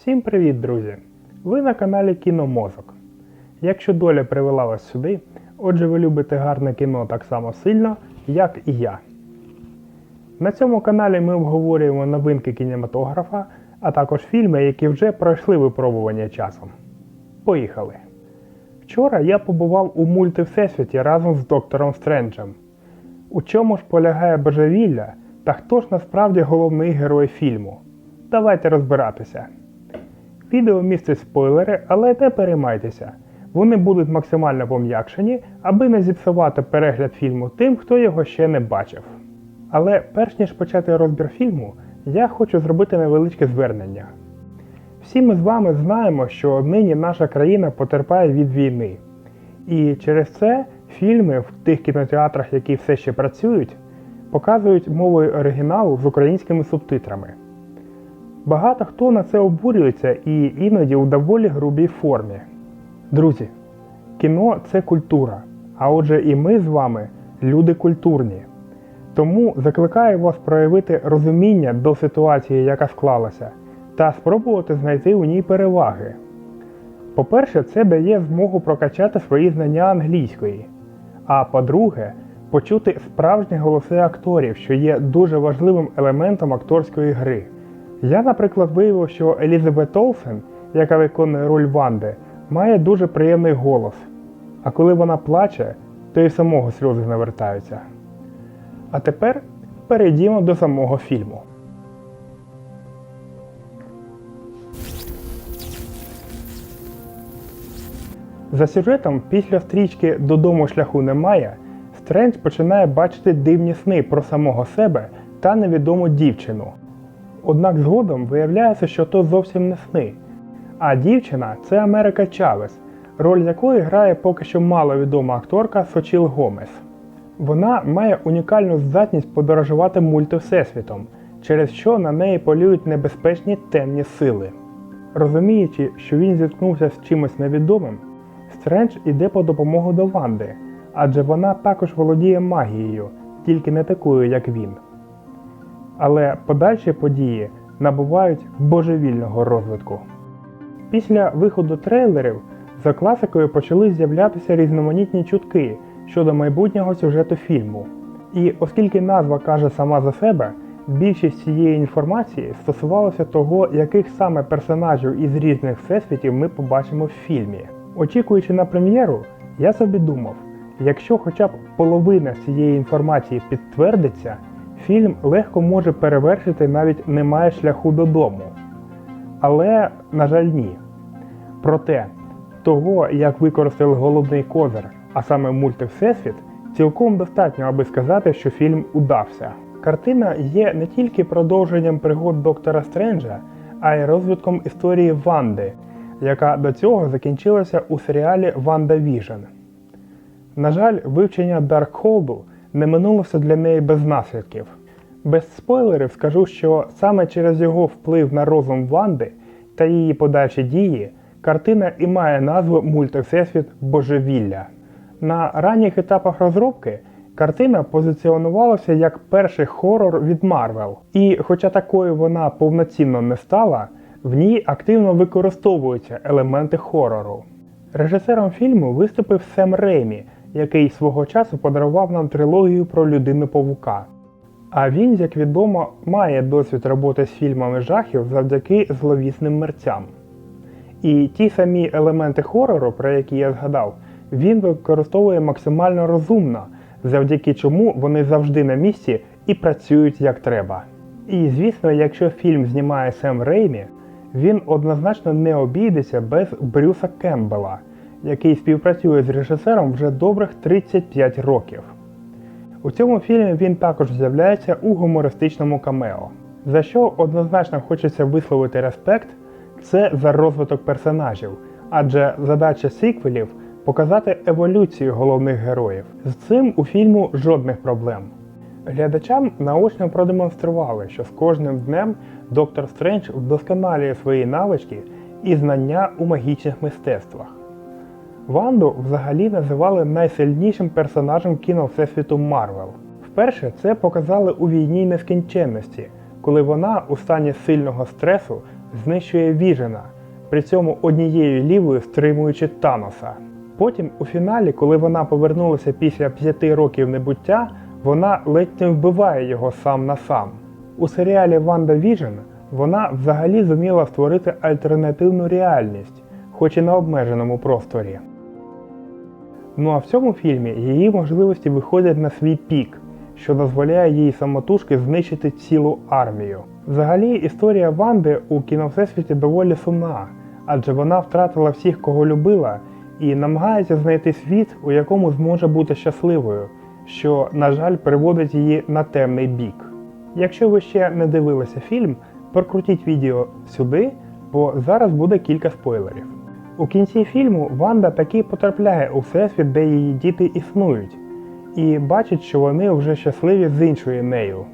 Всім привіт, друзі! Ви на каналі Кіномозок. Якщо доля привела вас сюди, отже ви любите гарне кіно так само сильно, як і я. На цьому каналі ми обговорюємо новинки кінематографа, а також фільми, які вже пройшли випробування часом. Поїхали! Вчора я побував у мульти Всесвіті разом з доктором Стренджем. У чому ж полягає божевілля та хто ж насправді головний герой фільму? Давайте розбиратися. Відео містить спойлери, але не переймайтеся. Вони будуть максимально пом'якшені, аби не зіпсувати перегляд фільму тим, хто його ще не бачив. Але перш ніж почати розбір фільму, я хочу зробити невеличке звернення. Всі ми з вами знаємо, що нині наша країна потерпає від війни. І через це фільми в тих кінотеатрах, які все ще працюють, показують мовою оригіналу з українськими субтитрами. Багато хто на це обурюється і іноді у доволі грубій формі. Друзі, кіно це культура, а отже, і ми з вами люди культурні. Тому закликаю вас проявити розуміння до ситуації, яка склалася, та спробувати знайти у ній переваги. По-перше, це дає змогу прокачати свої знання англійської. А по-друге, почути справжні голоси акторів, що є дуже важливим елементом акторської гри. Я, наприклад, виявив, що Елізабет Олсен, яка виконує роль Ванди, має дуже приємний голос. А коли вона плаче, то і самого сльози навертаються. А тепер перейдімо до самого фільму. За сюжетом, після стрічки Додому шляху немає, Стрендж починає бачити дивні сни про самого себе та невідому дівчину. Однак згодом виявляється, що то зовсім не сни. А дівчина це Америка Чавес, роль якої грає поки що маловідома акторка Сочіл Гомес. Вона має унікальну здатність подорожувати мультивсесвітом, через що на неї полюють небезпечні темні сили. Розуміючи, що він зіткнувся з чимось невідомим, Стрендж іде по допомогу до Ванди, адже вона також володіє магією, тільки не такою, як він. Але подальші події набувають божевільного розвитку. Після виходу трейлерів за класикою почали з'являтися різноманітні чутки щодо майбутнього сюжету фільму. І оскільки назва каже сама за себе, більшість цієї інформації стосувалася того, яких саме персонажів із різних всесвітів ми побачимо в фільмі. Очікуючи на прем'єру, я собі думав, якщо хоча б половина цієї інформації підтвердиться, фільм легко може перевершити навіть немає шляху додому. Але, на жаль, ні. Проте, того, як використали головний козир, а саме мульти Всесвіт, цілком достатньо, аби сказати, що фільм удався. Картина є не тільки продовженням пригод доктора Стренджа, а й розвитком історії Ванди, яка до цього закінчилася у серіалі Ванда Віжен. На жаль, вивчення Даркхолду не минулося для неї без наслідків. Без спойлерів скажу, що саме через його вплив на розум Ванди та її подальші дії картина і має назву Мультивсесвіт Божевілля. На ранніх етапах розробки картина позиціонувалася як перший хорор від Марвел. І хоча такою вона повноцінно не стала, в ній активно використовуються елементи хорору. Режисером фільму виступив Сем Реймі, який свого часу подарував нам трилогію про людину павука. А він, як відомо, має досвід роботи з фільмами жахів завдяки зловісним мерцям. І ті самі елементи хорору, про які я згадав, він використовує максимально розумно, завдяки чому вони завжди на місці і працюють як треба. І звісно, якщо фільм знімає Сем Реймі, він однозначно не обійдеться без Брюса Кембела, який співпрацює з режисером вже добрих 35 років. У цьому фільмі він також з'являється у гумористичному камео. За що однозначно хочеться висловити респект, це за розвиток персонажів, адже задача сиквелів показати еволюцію головних героїв. З цим у фільму жодних проблем. Глядачам наочно продемонстрували, що з кожним днем доктор Стрендж вдосконалює свої навички і знання у магічних мистецтвах. Ванду взагалі називали найсильнішим персонажем кіно Всесвіту Марвел. Вперше це показали у війні нескінченності, коли вона у стані сильного стресу знищує Віжена, при цьому однією лівою стримуючи Таноса. Потім, у фіналі, коли вона повернулася після п'яти років небуття, вона ледь не вбиває його сам на сам. У серіалі Ванда Віжен вона взагалі зуміла створити альтернативну реальність, хоч і на обмеженому просторі. Ну а в цьому фільмі її можливості виходять на свій пік, що дозволяє їй самотужки знищити цілу армію. Взагалі, історія Ванди у кіновсесвіті доволі сумна, адже вона втратила всіх, кого любила, і намагається знайти світ, у якому зможе бути щасливою, що, на жаль, приводить її на темний бік. Якщо ви ще не дивилися фільм, прокрутіть відео сюди, бо зараз буде кілька спойлерів. У кінці фільму Ванда таки потрапляє у всесвіт, де її діти існують, і бачить, що вони вже щасливі з іншою нею.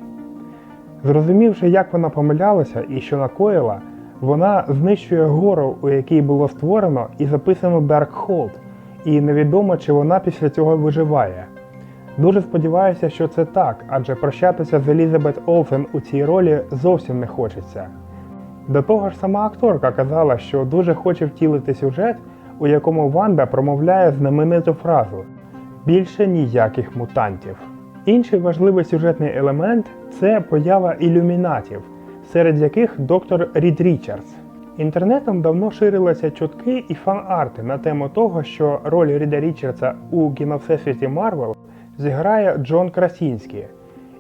Зрозумівши, як вона помилялася і що накоїла, вона знищує гору, у якій було створено і записано Darkhold, і невідомо, чи вона після цього виживає. Дуже сподіваюся, що це так, адже прощатися з Елізабет Олсен у цій ролі зовсім не хочеться. До того ж, сама акторка казала, що дуже хоче втілити сюжет, у якому Ванда промовляє знамениту фразу Більше ніяких мутантів. Інший важливий сюжетний елемент це поява ілюмінатів, серед яких доктор Рід Річардс. Інтернетом давно ширилися чутки і фан-арти на тему того, що роль Ріда Річардса у кіновсесвіті Марвел зіграє Джон Красінський.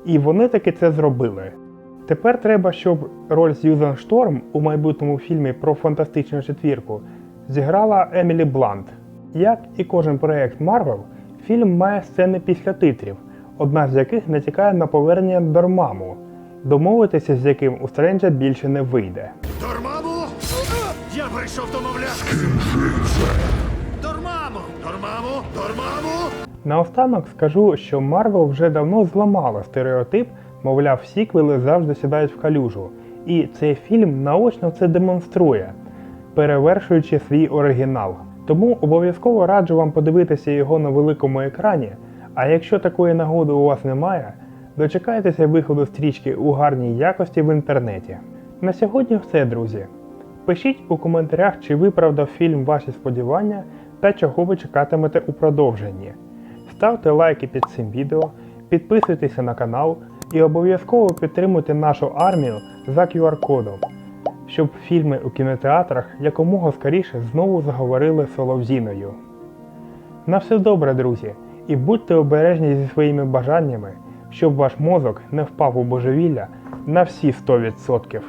І вони таки це зробили. Тепер треба, щоб роль Сьюзан Шторм у майбутньому фільмі про фантастичну четвірку зіграла Емілі Блант. Як і кожен проект Марвел, фільм має сцени після титрів, одна з яких натякає на повернення Дормаму, домовитися з яким у Стренджа більше не вийде. Дормаму? Я прийшов домовляти. Дормаму! Дормаму! Дормаму! Наостанок скажу, що Марвел вже давно зламала стереотип, мовляв, сіквели завжди сідають в калюжу, і цей фільм наочно це демонструє, перевершуючи свій оригінал. Тому обов'язково раджу вам подивитися його на великому екрані. А якщо такої нагоди у вас немає, дочекайтеся виходу стрічки у гарній якості в інтернеті. На сьогодні все, друзі. Пишіть у коментарях, чи виправдав фільм ваші сподівання та чого ви чекатимете у продовженні. Ставте лайки під цим відео, підписуйтеся на канал і обов'язково підтримуйте нашу армію за QR-кодом, щоб фільми у кінотеатрах якомога скоріше знову заговорили соловзіною. На все добре, друзі, і будьте обережні зі своїми бажаннями, щоб ваш мозок не впав у божевілля на всі 100%.